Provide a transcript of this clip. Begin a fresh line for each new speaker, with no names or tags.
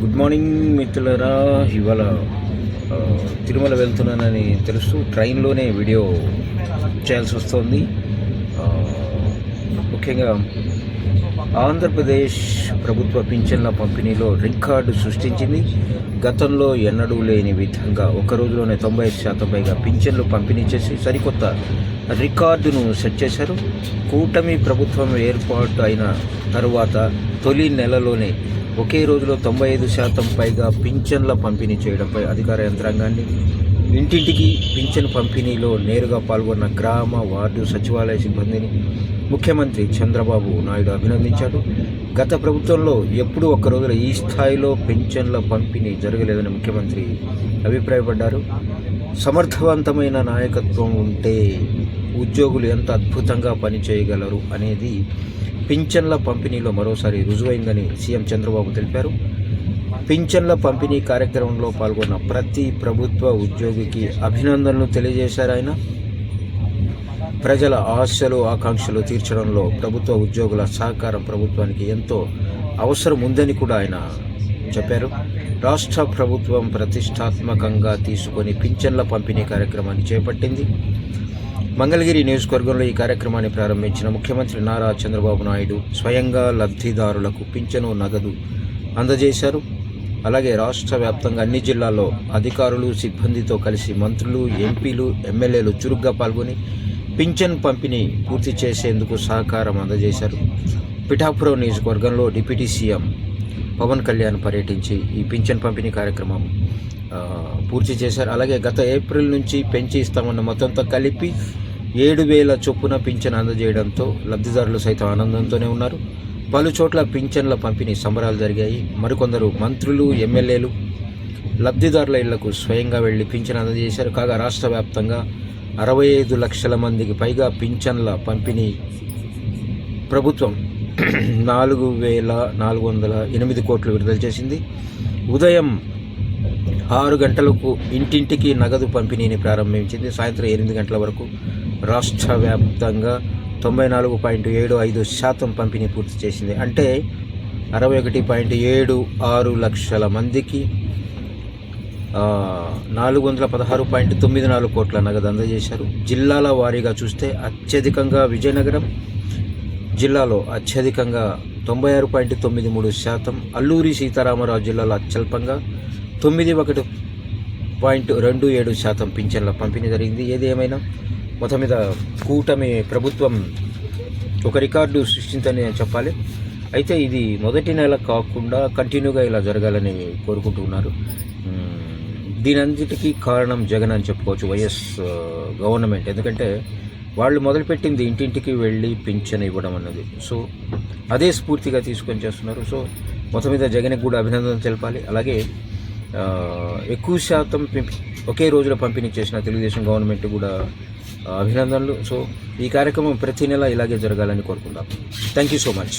Good morning మిత్రులరా. ఇవాళ తిరుమల వెళ్తున్నానని తెలుస్తూ ట్రైన్లోనే వీడియో చేయాల్సి వస్తుంది. ముఖ్యంగా ఆంధ్రప్రదేశ్ ప్రభుత్వ పింఛన్ల పంపిణీలో రికార్డు సృష్టించింది. గతంలో ఎన్నడూ లేని విధంగా ఒక రోజులోనే తొంభై ఐదు శాతం పైగా పింఛన్లు పంపిణీ చేసి సరికొత్త రికార్డును సెట్ చేశారు. కూటమి ప్రభుత్వం ఏర్పాటు అయిన తరువాత తొలి నెలలోనే ఒకే రోజులో తొంభై ఐదు శాతం పైగా పింఛన్ల పంపిణీ చేయడంపై అధికార యంత్రాంగాన్ని ఇంటింటికి పింఛన్ పంపిణీలో నేరుగా పాల్గొన్న గ్రామ వార్డు సచివాలయ సిబ్బందిని ముఖ్యమంత్రి చంద్రబాబు నాయుడు అభినందించారు. గత ప్రభుత్వంలో ఎప్పుడూ ఒక్క రోజుల ఈ స్థాయిలో పింఛన్ల పంపిణీ జరగలేదని ముఖ్యమంత్రి అభిప్రాయపడ్డారు. సమర్థవంతమైన నాయకత్వం ఉంటే ఉద్యోగులు ఎంత అద్భుతంగా పనిచేయగలరు అనేది పింఛన్ల పంపిణీలో మరోసారి రుజువైందని సీఎం చంద్రబాబు తెలిపారు. పింఛన్ల పంపిణీ కార్యక్రమంలో పాల్గొన్న ప్రతి ప్రభుత్వ ఉద్యోగికి అభినందనలు తెలియజేశారు ఆయన. ప్రజల ఆశలు ఆకాంక్షలు తీర్చడంలో ప్రభుత్వ ఉద్యోగుల సహకారం ప్రభుత్వానికి ఎంతో అవసరం ఉందని కూడా ఆయన చెప్పారు. రాష్ట్ర ప్రభుత్వం ప్రతిష్టాత్మకంగా తీసుకొని పింఛన్ల పంపిణీ కార్యక్రమాన్ని చేపట్టింది. మంగళగిరి నియోజకవర్గంలో ఈ కార్యక్రమాన్ని ప్రారంభించిన ముఖ్యమంత్రి నారా చంద్రబాబు నాయుడు స్వయంగా లబ్ధిదారులకు పింఛను నగదు అందజేశారు. అలాగే రాష్ట్ర వ్యాప్తంగా అన్ని జిల్లాల్లో అధికారులు సిబ్బందితో కలిసి మంత్రులు ఎంపీలు ఎమ్మెల్యేలు చురుగ్గా పాల్గొని పింఛన్ పంపిణీ పూర్తి చేసేందుకు సహకారం అందజేశారు. పిఠాపురం నియోజకవర్గంలో డిప్యూటీ సీఎం పవన్ కళ్యాణ్ పర్యటించి ఈ పింఛన్ పంపిణీ కార్యక్రమం పూర్తి చేశారు. అలాగే గత ఏప్రిల్ నుంచి పెంచి ఇస్తామన్న మొత్తంతో కలిపి ఏడు వేల చొప్పున పింఛన్ అందజేయడంతో లబ్ధిదారులు సైతం ఆనందంతోనే ఉన్నారు. పలు చోట్ల పింఛన్ల పంపిణీ సంబరాలు జరిగాయి. మరికొందరు మంత్రులు ఎమ్మెల్యేలు లబ్ధిదారుల ఇళ్ళకు స్వయంగా వెళ్ళి పింఛన్ అందజేశారు. కాగా రాష్ట్ర వ్యాప్తంగా అరవై ఐదు లక్షల మందికి పైగా పింఛన్ల పంపిణీ ప్రభుత్వం నాలుగు వేల నాలుగు వందల ఎనిమిది కోట్లు విడుదల చేసింది. ఉదయం ఆరు గంటలకు ఇంటింటికి నగదు పంపిణీని ప్రారంభించింది. సాయంత్రం ఎనిమిది గంటల వరకు రాష్ట్ర వ్యాప్తంగా తొంభై నాలుగు పాయింట్ ఏడు ఐదు శాతం పంపిణీ పూర్తి చేసింది. అంటే అరవై ఒకటి పాయింట్ ఏడు ఆరు లక్షల మందికి నాలుగు వందల పదహారు పాయింట్ తొమ్మిది నాలుగు కోట్ల నగదు అందజేశారు. జిల్లాల వారీగా చూస్తే అత్యధికంగా విజయనగరం జిల్లాలో అత్యధికంగా తొంభై ఆరు పాయింట్ తొమ్మిది మూడు శాతం అల్లూరి సీతారామరాజు జిల్లాలో అత్యల్పంగా తొమ్మిది ఒకటి పాయింట్ రెండు ఏడు శాతం పింఛన్ల పంపిణీ జరిగింది. ఏది ఏమైనా? మొత్తం మీద కూటమి ప్రభుత్వం ఒక రికార్డు సృష్టించని చెప్పాలి. అయితే ఇది మొదటి నెల కాకుండా కంటిన్యూగా ఇలా జరగాలని కోరుకుంటున్నారు మ్మ్. దీని అంతటికీ కారణం జగన్ అని చెప్పుకోవచ్చు వైఎస్ గవర్నమెంట్. ఎందుకంటే వాళ్ళు మొదలుపెట్టింది ఇంటింటికి వెళ్ళి పింఛన్ ఇవ్వడం అన్నది. సో అదే స్ఫూర్తిగా తీసుకొని చేస్తున్నారు. సో మొత్తం మీద జగన్కి కూడా అభినందనలు తెలపాలి. అలాగే ఎక్కువ శాతం ఒకే రోజులో పంపిణీ చేసిన తెలుగుదేశం గవర్నమెంట్ కూడా అభినందనలు. సో ఈ కార్యక్రమం ప్రతి నెల ఇలాగే జరగాలని కోరుకుందాం. Thank you so much